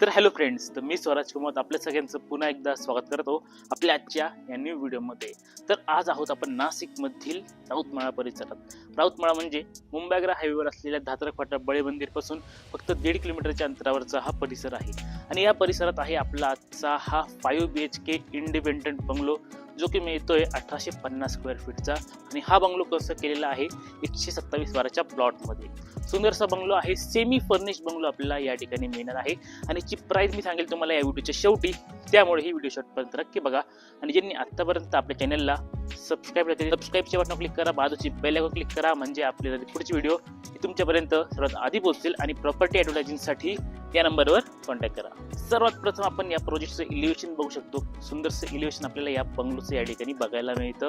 तर hello friends तर मी स्वराज कुमार आपल्या सगळ्यांचं पुन्हा एकदा स्वागत करतो आपल्या आजच्या या न्यू व्हिडिओमध्ये तर आज आहोत आपण नाशिकमधील राऊतमाळा परिसरात. राऊतमाळा म्हणजे मुंबईग्रा हायवेवर असलेल्या धात्रक फाटा बळे मंदिरपासून फक्त दीड किलोमीटरच्या अंतरावरचा हा परिसर आहे. आणि या परिसरात आहे आपला आजचा हा five B H K independent bungalow जो की मिळतोय अठराशे पन्नास स्क्वेअर फीटचा आणि हा बंगलो कसं केलेला आहे? एकशे सत्तावीस बाराच्या प्लॉटमध्ये सुंदरसा बंगलो आहे. सेमी फर्निश बंगलो आपल्याला या ठिकाणी मिळणार आहे. आणि जी प्राईस मी सांगेल तुम्हाला या व्हिडिओच्या शेवटी. त्यामुळे ही व्हिडिओ शॉर्टपर्यंत नक्की बघा. आणि ज्यांनी आत्तापर्यंत आपल्या चॅनलला सबस्क्राईब केले सबस्क्राईबच्या बटन क्लिक करा. बाजूची बेल आयकॉन क्लिक करा. म्हणजे आपल्याला पुढचे व्हिडिओ तुमच्यापर्यंत सर्वात आधी पोहोचतील आणि प्रॉपर्टी ॲडव्हर्टायझिंगसाठी या नंबरवर कॉन्टॅक्ट करा. सर्वात प्रथम आपण या प्रोजेक्टचं इलिव्हेशन बघू शकतो. सुंदरसं इलिव्हेशन आपल्याला या बंगलोचं या ठिकाणी बघायला मिळतं.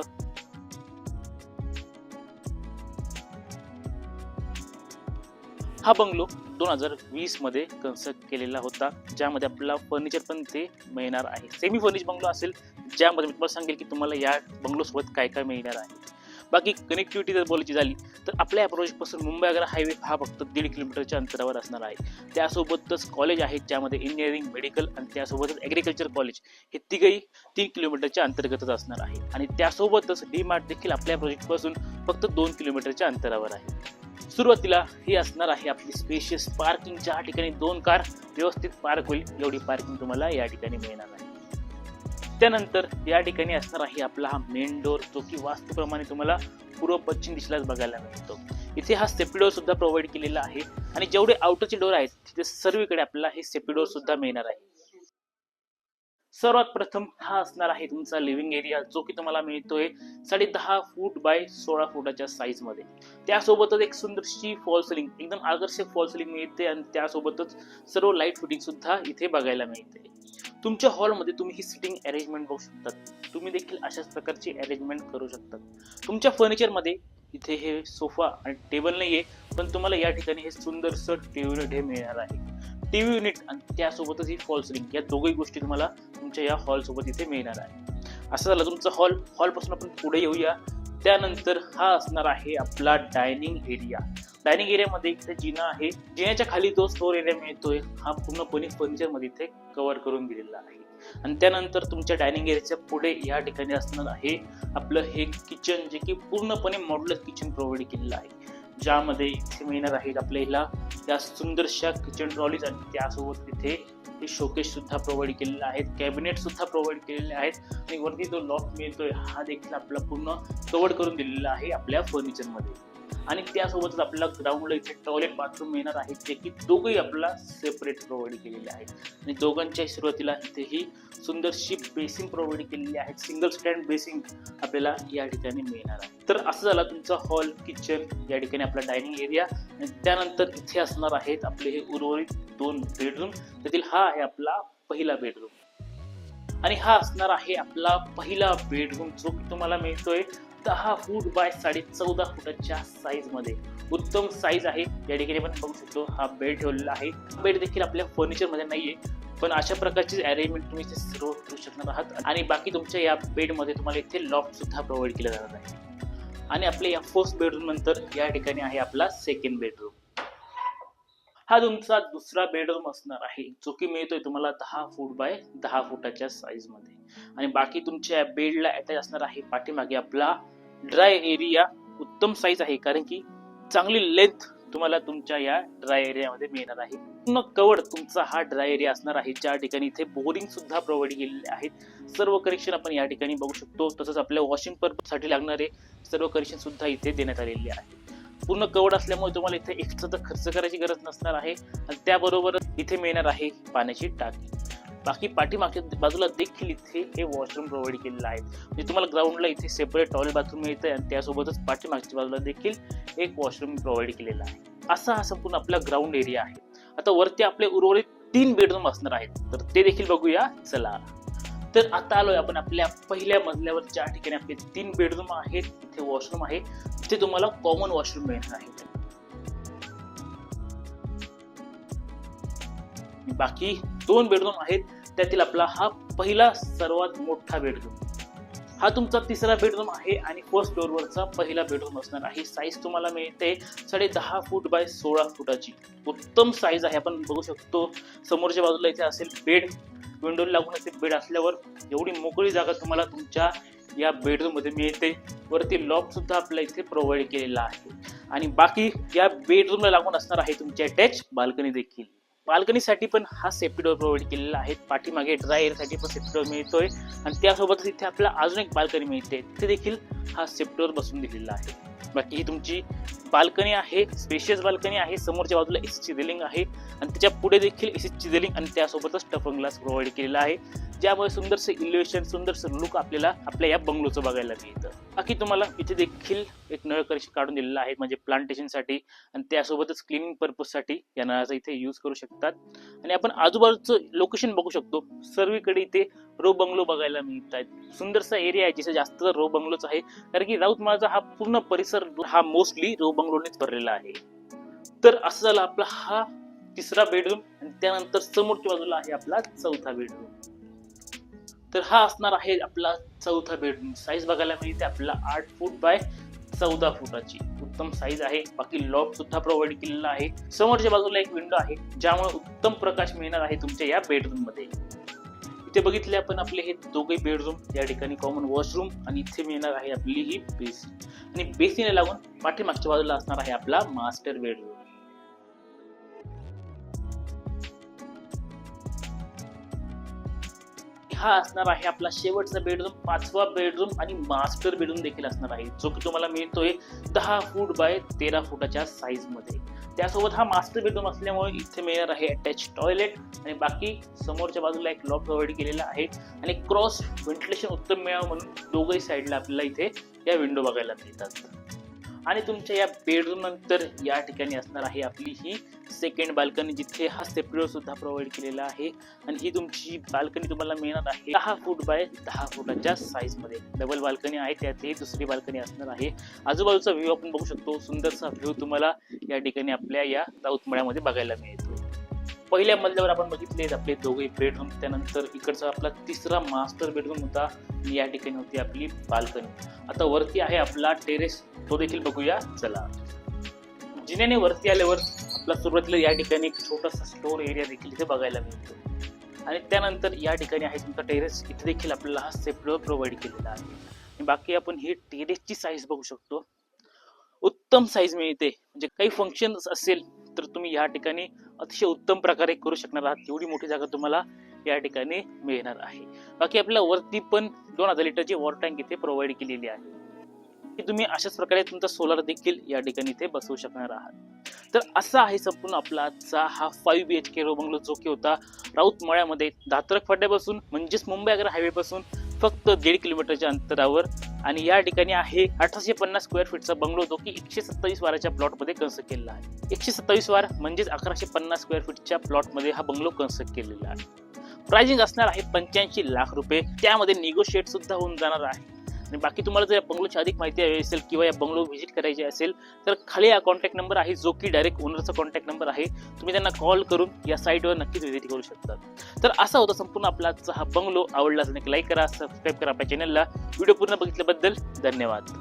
हा बंगलो दोन हजार वीसमध्ये कन्स्ट्रक्ट केलेला होता. ज्यामध्ये आपल्याला फर्निचर पण ते मिळणार आहे. सेमी फर्निश बंगलो असेल ज्यामध्ये मी तुम्हाला सांगेल की तुम्हाला या बंगलोसोबत काय काय मिळणार आहे. बाकी कनेक्टिव्हिटी जर बोलायची झाली तर आपल्या या प्रोजेक्टपासून मुंबई आग्रा हायवे हा फक्त दीड किलोमीटरच्या अंतरावर असणार आहे. त्यासोबतच कॉलेज आहेत ज्यामध्ये इंजिनिअरिंग मेडिकल आणि त्यासोबतच ॲग्रिकल्चर कॉलेज हे तिघही तीन किलोमीटरच्या अंतर्गतच असणार आहे. आणि त्यासोबतच डी मार्ट देखील आपल्या प्रोजेक्टपासून फक्त दोन किलोमीटरच्या अंतरावर आहे. सुरुवातीला ही असणार आहे आपली स्पेशियस पार्किंग ज्या ठिकाणी दोन कार व्यवस्थित पार्क होईल एवढी पार्किंग तुम्हाला या ठिकाणी मिळणार आहे. त्यानंतर या ठिकाणी असणार आहे आपला हा मेन डोर जो की वास्तूप्रमाणे तुम्हाला पूर्व पश्चिम दिशेलाच बघायला मिळतो. इथे हा सेपिडोर डोर सुद्धा प्रोव्हाइड केलेला आहे. आणि जेवढे आउटरचे डोर आहेत तिथे सर्वीकडे आपल्याला हे सेपिडोर सुद्धा मिळणार आहे. सर्वात प्रथम हा असणार आहे तुमचा लिव्हिंग एरिया जो की तुम्हाला मिळतोय साडे दहा फूट बाय सोळा फुटाच्या साईजमध्ये. त्यासोबतच एक सुंदरशी फॉल सिलिंग एकदम आकर्षक फॉल सिलिंग मिळते आणि त्यासोबतच सर्व लाइट फिटिंग सुद्धा इथे बघायला मिळते. तुमच्या हॉलमध्ये तुम्ही ही सिटिंग अरेंजमेंट बघू शकतात. तुम्ही देखील अशाच प्रकारची अरेंजमेंट करू शकतात. तुमच्या फर्निचरमध्ये इथे हे सोफा आणि टेबल नाहीये पण तुम्हाला या ठिकाणी हे सुंदरसं टेबल हे मिळणार आहे. टीव्ही युनिट आणि त्यासोबतच ही फॉल्स सिलिंग या दोघही गोष्टी तुम्हाला तुमच्या या हॉलसोबत इथे मिळणार आहे. असं झालं तुमचा हॉल हॉलपासून आपण पुढे येऊया. त्यानंतर हा असणार आहे आपला डायनिंग एरिया डायनिंग एरियामध्ये इथे जिना आहे. जिन्याच्या खाली जो स्टोर एरिया मिळतोय. हा पूर्णपणे फर्निचरमध्ये इथे कव्हर करून दिलेला आहे. आणि त्यानंतर तुमच्या डायनिंग एरियाच्या पुढे या ठिकाणी असणार आहे आपलं हे किचन जे की पूर्णपणे मॉड्युलर किचन प्रोव्हाइड केलेलं आहे. ज्यामध्ये इथे मिळणार आहेत आपल्याला त्या सुंदरशा किचन ट्रॉलीज आणि त्यासोबत तिथे हे शोकेस सुद्धा प्रोव्हाइड केलेले आहेत कॅबिनेट सुद्धा प्रोव्हाइड केलेले आहेत आणि वरती जो लॉक मिळतोय हा देखील आपला पूर्ण कवर करून दिलेला आहे आपल्या फर्निचरमध्ये आणि त्यासोबतच आपल्याला ग्राउंडला इथे टॉयलेट बाथरूम मिळणार आहेत जे की दोघंही आपल्याला सेपरेट प्रोव्हाइड केलेले आहेत. आणि दोघांच्या सुरुवातीला इथेही सुंदरशी बेसिंग प्रोव्हाइड केलेली आहे. सिंगल स्टँड बेसिंग आपल्याला या ठिकाणी मिळणार आहे. तर असं झाला तुमचा हॉल किचन या ठिकाणी आपला डायनिंग एरिया आणि त्यानंतर इथे असणार आहेत आपले हे उर्वरित दोन बेडरूम त्यातील हा आहे आपला पहिला बेडरूम आणि हा असणार आहे आपला पहिला बेडरूम जो की तुम्हाला मिळतोय. दहा फूट बाय साडे चौदा फुटाच्या साईजमध्ये. उत्तम साईज आहे. या ठिकाणी आपण बघू शकतो हा बेड ठेवलेला आहे. बेड देखील आपल्या फर्निचरमध्ये नाहीये. पण अशा प्रकारची अरेंजमेंट तुम्ही इथे सर्व करू शकणार आहात. आणि बाकी तुमच्या या बेडमध्ये तुम्हाला इथे लॉक सुद्धा प्रोव्हाइड केलं जाणार आहे. आणि आपल्या या फर्स्ट बेडरूम नंतर या ठिकाणी आहे आपला सेकंड बेडरूम हा तुमचा दुसरा बेडरूम असणार आहे जो की मिळतोय तुम्हाला दहा फूट बाय दहा फुटाच्या साईजमध्ये. आणि बाकी तुमच्या बेडला अटॅच असणार आहे पाठीमागे आपला ड्राय एरिया उत्तम साईज आहे. कारण की चांगली लेंथ तुम्हाला तुमच्या या ड्राय एरियामध्ये मिळणार आहे. पूर्ण कवड तुमचा हा ड्राय एरिया असणार आहे. ज्या ठिकाणी इथे बोरिंग सुद्धा प्रोव्हाइड केलेले आहेत. सर्व करेक्शन आपण या ठिकाणी बघू शकतो. तसंच आपल्या वॉशिंग पर्पजसाठी लागणारे सर्व करेक्शन सुद्धा इथे देण्यात आलेले आहे पूर्ण कवड असल्यामुळे तुम्हाला इथे एक्स्ट्राचा खर्च करायची गरज नसणार आहे. आणि त्याबरोबर इथे मिळणार आहे पाण्याची टाकी. बाकी पाठीमागच्या बाजूला देखील इथे हे वॉशरूम प्रोव्हाइड केलेलं आहे. म्हणजे तुम्हाला ग्राउंडला इथे सेपरेट टॉयलेट बाथरूम मिळतं आणि त्यासोबतच पाठीमागच्या बाजूला देखील एक वॉशरूम प्रोव्हाइड केलेला आहे. असा हा संपूर्ण आपला ग्राउंड एरिया आहे. आता वरती आपले उर्वरित तीन बेडरूम असणार आहेत. तर ते देखील बघूया. चला. तर आता आलोय आपण आपल्या पहिल्या मजल्यावर ज्या ठिकाणी. आपले तीन बेडरूम आहेत. इथे वॉशरूम आहे. तिथे तुम्हाला कॉमन वॉशरूम मिळणार आहे. बाकी दोन बेडरूम आहेत. त्यातील आपला हा पहिला सर्वात मोठा बेडरूम हा तुमचा तिसरा बेडरूम आहे आणि फर्स्ट फ्लोअरवरचा पहिला बेडरूम असणार आहे. साईज तुम्हाला मिळते साडे दहा फूट बाय सोळा फुटाची. उत्तम साईज आहे. आपण बघू शकतो समोरच्या बाजूला इथे असेल बेड विंडो लागून असे बेड असल्यावर एवढी मोकळी जागा तुम्हाला तुमच्या या बेडरूममध्ये मिळते. वरती लॉकसुद्धा आपल्या इथे प्रोव्हाइड केलेला आहे. आणि बाकी या बेडरूमला लागून असणार आहे तुमची अटॅच बाल्कनी देखील. बाल्कनीसाठी पण हा सेफ्टी डोअर प्रोव्हाइड केलेला आहे. पाठीमागे ड्राय एअरसाठी पण सेफ्टी डोअर मिळतोय. आणि त्यासोबतच इथे आपल्याला अजून एक बाल्कनी मिळते. तिथे देखील हा सेफ्टी डोअर बसून दिलेला आहे. बाकी ही तुमची बाल्कनी आहे स्पेशियस बाल्कनी आहे. समोरच्या बाजूला एसीची रेलिंग आहे. आणि त्याच्या पुढे देखील एसीची रेलिंग आणि त्यासोबतच टफन ग्लास प्रोव्हाइड केलेला आहे. ज्यामुळे सुंदरसं इल्युएशन सुंदरसं लुक आपल्याला आपल्या या बंगलोचं बघायला मिळतं. बाकी तुम्हाला इथे देखील एक नळ कनेक्शन काढून दिलेला आहे म्हणजे प्लांटेशनसाठी आणि त्यासोबतच क्लिनिंग पर्पजसाठी या नळाचा इथे यूज करू शकतात. आणि आपण आजूबाजूचं लोकेशन बघू शकतो. सर्वीकडे इथे रो बंगलो बघायला मिळत आहेत सुंदरसा एरिया आहे जिथे जास्त रो बंगलोच आहे कारण की राऊतमाळाचा हा पूर्ण परिसर हा मोस्टली रो बंगलोनेच भरलेला आहे. तर असं झालं आपला हा तिसरा बेडरूम आणि त्यानंतर समोरच्या बाजूला आहे आपला चौथा बेडरूम तर हा असणार आहे आपला चौथा बेडरूम साईज बघायला मिळते आपल्याला आठ फूट बाय चौदा फुटाची. उत्तम साईज आहे. बाकी लॉक सुद्धा प्रोव्हाइड केलेला आहे. समोरच्या बाजूला एक विंडो आहे ज्यामुळे उत्तम प्रकाश मिळणार आहे तुमच्या या बेडरूममध्ये. इथे बघितले आपण आपले हे दोघे बेडरूम या ठिकाणी कॉमन वॉशरूम आणि इथे मिळणार आहे आपली ही बेसिन. आणि बेसिनला लागून पाठीमागच्या बाजूला असणार आहे आपला मास्टर बेडरूम हा असणार आहे. आपला शेवटचा बेडरूम पाचवा बेडरूम आणि मास्टर बेडरूम देखील असणार आहे. जो की तुम्हाला मिळतोय दहा फूट बाय तेरा फुटाच्या साईजमध्ये. त्यासोबत हा मास्टर बेडरूम असल्यामुळे इथे मिळणार आहे अटॅच टॉयलेट आणि बाकी समोरच्या बाजूला एक लॉक प्रोव्हाइड केलेला आहे. आणि क्रॉस व्हेंटिलेशन उत्तम मिळावं म्हणून दोघही साईडला आपल्याला इथे या विंडो बघायला मिळतात. आणि तुमच्या या बेडरूम नंतर या ठिकाणी असणार आहे आपली ही सेकंड बाल्कनी जिथे हा सेपरेट सुद्धा प्रोव्हाइड केलेला आहे. आणि ही तुमची बाल्कनी तुम्हाला मिळणार आहे दहा फूट बाय दहा फुटाच्या साईजमध्ये. डबल बाल्कनी आहे त्यातही दुसरी बाल्कनी असणार आहे. आजूबाजूचा व्ह्यू आपण बघू शकतो. सुंदरसा व्ह्यू तुम्हाला या ठिकाणी आपल्या या राऊतमळ्यामध्ये बघायला मिळेल. पहिल्या मजल्यावर आपण बघितले आपले दोघे बेडरूम त्यानंतर इकडचा आपला तिसरा मास्टर बेडरूम होता. आणि या ठिकाणी होती आपली बाल्कनी आता वरती आहे आपला टेरेस तो देखील बघूया. चला. जिन्याने वरती आल्यावर आपला सुरुवातीला या ठिकाणी एक छोटासा स्टोर एरिया देखील इथे बघायला मिळतो. आणि त्यानंतर या ठिकाणी आहे तुमचा टेरेस इथे देखील आपल्याला हा सेपरेट प्रोव्हाइड केलेला आहे. आणि बाकी आपण ही टेरेसची साईज बघू शकतो. उत्तम साईज मिळते. म्हणजे काही फंक्शन असेल तर तुम्ही या ठिकाणी अतिशय उत्तम प्रकारे करू शकणार आहात. एवढी मोठी जागा तुम्हाला या ठिकाणी मिळणार आहे. बाकी आपल्या वरती पण दोन हजार लिटरची वॉटर टँक इथे प्रोव्हाइड केलेली आहे. की तुम्ही अशाच प्रकारे तुमचा सोलार देखील या ठिकाणी इथे बसवू शकणार आहात. तर असा आहे संपूर्ण आपला आजचा हा five B H K row bungalow जो की होता राऊत मळ्यामध्ये दात्रक फाट्यापासून म्हणजेच मुंबई आग्रा हायवे पासून फक्त दीड किलोमीटरच्या अंतरावर आणि या ठिकाणी आहे अठराशे पन्नास स्क्वेअर फीटचा बंगलो जो की एकशे सत्तावीस वाराच्या प्लॉटमध्ये कन्स्ट्रक्ट केलेला आहे. एकशे सत्तावीस वार म्हणजेच अकराशे पन्नास स्क्वेअर फीटच्या प्लॉटमध्ये हा बंगलो कन्स्ट्रक्ट केलेला आहे. प्राइसिंग असणार आहे पंच्याऐंशी लाख रुपये. त्यामध्ये निगोशिएट सुद्धा होऊन जाणार आहे. आणि बाकी तुम्हाला जर या बंगलोची अधिक माहिती हवी असेल किंवा या बंगलो व्हिजिट करायची असेल तर खाली हा कॉन्टॅक्ट नंबर आहे जो की डायरेक्ट ओनरचा कॉन्टॅक्ट नंबर आहे. तुम्ही त्यांना कॉल करून या साईटवर नक्कीच व्हिजिट करू शकता. तर असा होता संपूर्ण आपला आजचा हा बंगलो. आवडला असेल लाईक करा सबस्क्राईब करा आपल्या चॅनलला व्हिडिओ पूर्ण बघितल्याबद्दल धन्यवाद.